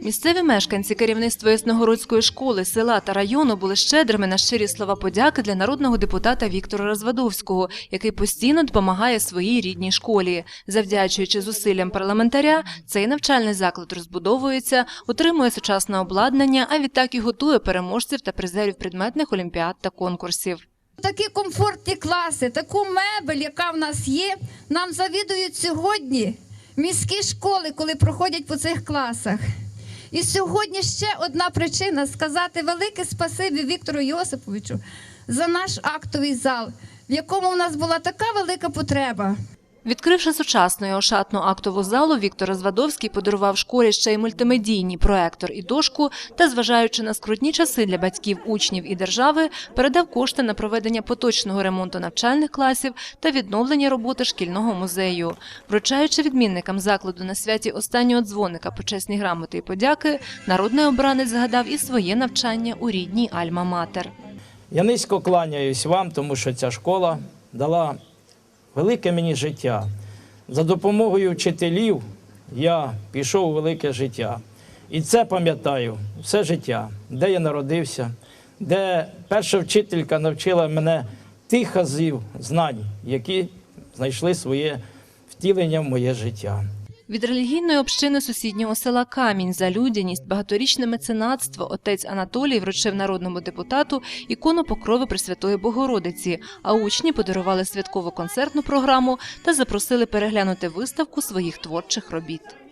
Місцеві мешканці керівництва Ясногородської школи, села та району були щедрими на щирі слова подяки для народного депутата Віктора Розвадовського, який постійно допомагає своїй рідній школі. Завдячуючи зусиллям парламентаря, цей навчальний заклад розбудовується, отримує сучасне обладнання, а відтак і готує переможців та призерів предметних олімпіад та конкурсів. Такі комфортні класи, таку мебель, яка в нас є, нам завідують сьогодні міські школи, коли проходять по цих класах. І сьогодні ще одна причина сказати велике спасибі Віктору Йосиповичу за наш актовий зал, в якому у нас була така велика потреба. Відкривши сучасну і ошатну актову залу, Віктор Розвадовський подарував школі ще й мультимедійний проектор і дошку та, зважаючи на скрутні часи для батьків, учнів і держави, передав кошти на проведення поточного ремонту навчальних класів та відновлення роботи шкільного музею. Вручаючи відмінникам закладу на святі останнього дзвоника почесні грамоти і подяки, народний обранець згадав і своє навчання у рідній Альма-Матер. Я низько кланяюсь вам, тому що ця школа дала велике мені життя. За допомогою вчителів я пішов у велике життя. І це пам'ятаю все життя, де я народився, де перша вчителька навчила мене тих азів знань, які знайшли своє втілення в моє життя. Від релігійної общини сусіднього села Камінь за людяність, багаторічне меценатство отець Анатолій вручив народному депутату ікону покрови Пресвятої Богородиці, а учні подарували святкову концертну програму та запросили переглянути виставку своїх творчих робіт.